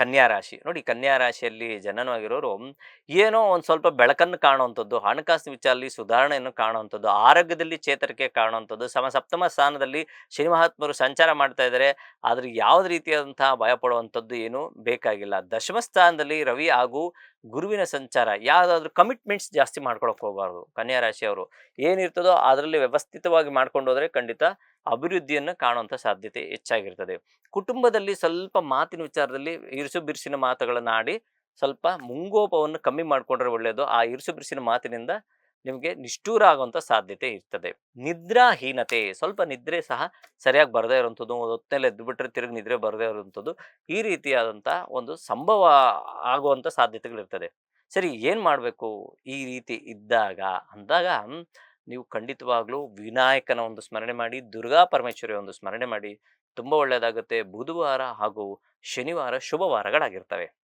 ಕನ್ಯಾ ರಾಶಿ. ನೋಡಿ ಕನ್ಯಾ ರಾಶಿಯಲ್ಲಿ ಜನನವಾಗಿರೋರು ಏನೋ ಒಂದು ಸ್ವಲ್ಪ ಬೆಳಕನ್ನು ಕಾಣುವಂಥದ್ದು, ಹಣಕಾಸಿನ ವಿಚಾರದಲ್ಲಿ ಸುಧಾರಣೆಯನ್ನು ಕಾಣುವಂಥದ್ದು, ಆರೋಗ್ಯದಲ್ಲಿ ಚೇತರಿಕೆ ಕಾಣುವಂಥದ್ದು, ಸಮ ಸಪ್ತಮ ಸ್ಥಾನದಲ್ಲಿ ಶನಿ ಮಹಾತ್ಮರು ಸಂಚಾರ ಮಾಡ್ತಾ ಇದ್ದಾರೆ, ಆದರೆ ಯಾವುದೇ ರೀತಿಯಾದಂತಹ ಭಯಪಡುವಂಥದ್ದು ಏನು ಬೇಕಾಗಿಲ್ಲ. ದಶಮ ಸ್ಥಾನದಲ್ಲಿ ರವಿ ಹಾಗೂ ಗುರುವಿನ ಸಂಚಾರ, ಯಾವುದಾದ್ರೂ ಕಮಿಟ್ಮೆಂಟ್ಸ್ ಜಾಸ್ತಿ ಮಾಡ್ಕೊಳಕ್ಕೆ ಹೋಗಬಾರ್ದು ಕನ್ಯಾ ರಾಶಿಯವರು. ಏನಿರ್ತದೋ ಅದರಲ್ಲಿ ವ್ಯವಸ್ಥಿತವಾಗಿ ಮಾಡ್ಕೊಂಡು ಹೋದರೆ ಖಂಡಿತ ಅಭಿವೃದ್ಧಿಯನ್ನು ಕಾಣುವಂಥ ಸಾಧ್ಯತೆ ಹೆಚ್ಚಾಗಿರ್ತದೆ. ಕುಟುಂಬದಲ್ಲಿ ಸ್ವಲ್ಪ ಮಾತಿನ ವಿಚಾರದಲ್ಲಿ ಇರುಸು ಬಿರುಸಿನ ಮಾತುಗಳನ್ನು ಆಡಿ ಸ್ವಲ್ಪ ಮುಂಗೋಪವನ್ನು ಕಮ್ಮಿ ಮಾಡಿಕೊಂಡ್ರೆ ಒಳ್ಳೆಯದು ಆ ಇರುಸು ಬಿರುಸಿನ ಮಾತಿನಿಂದ ನಿಮಗೆ ನಿಷ್ಠೂರ ಆಗುವಂಥ ಸಾಧ್ಯತೆ ಇರ್ತದೆ. ನಿದ್ರಾಹೀನತೆ, ಸ್ವಲ್ಪ ನಿದ್ರೆ ಸಹ ಸರಿಯಾಗಿ ಬರದೇ ಇರುವಂಥದ್ದು ಹೊತ್ತಲ್ಲಿ ಎದ್ದು ಬಿಟ್ಟರೆ ತಿರುಗಿ ನಿದ್ರೆ ಬರದೇ ಇರುವಂಥದ್ದು, ಈ ರೀತಿಯಾದಂಥ ಒಂದು ಸಂಭವ ಆಗುವಂಥ ಸಾಧ್ಯತೆಗಳಿರ್ತದೆ. ಸರಿ, ಏನು ಮಾಡಬೇಕು ಈ ರೀತಿ ಇದ್ದಾಗ? ಅಂದಾಗ ನೀವು ಖಂಡಿತವಾಗ್ಲೂ ವಿನಾಯಕನ ಒಂದು ಸ್ಮರಣೆ ಮಾಡಿ, ದುರ್ಗಾ ಪರಮೇಶ್ವರಿಯ ಒಂದು ಸ್ಮರಣೆ ಮಾಡಿ, ತುಂಬ ಒಳ್ಳೆಯದಾಗುತ್ತೆ. ಬುಧವಾರ ಹಾಗೂ ಶನಿವಾರ ಶುಭವಾರಗಳಾಗಿರ್ತವೆ.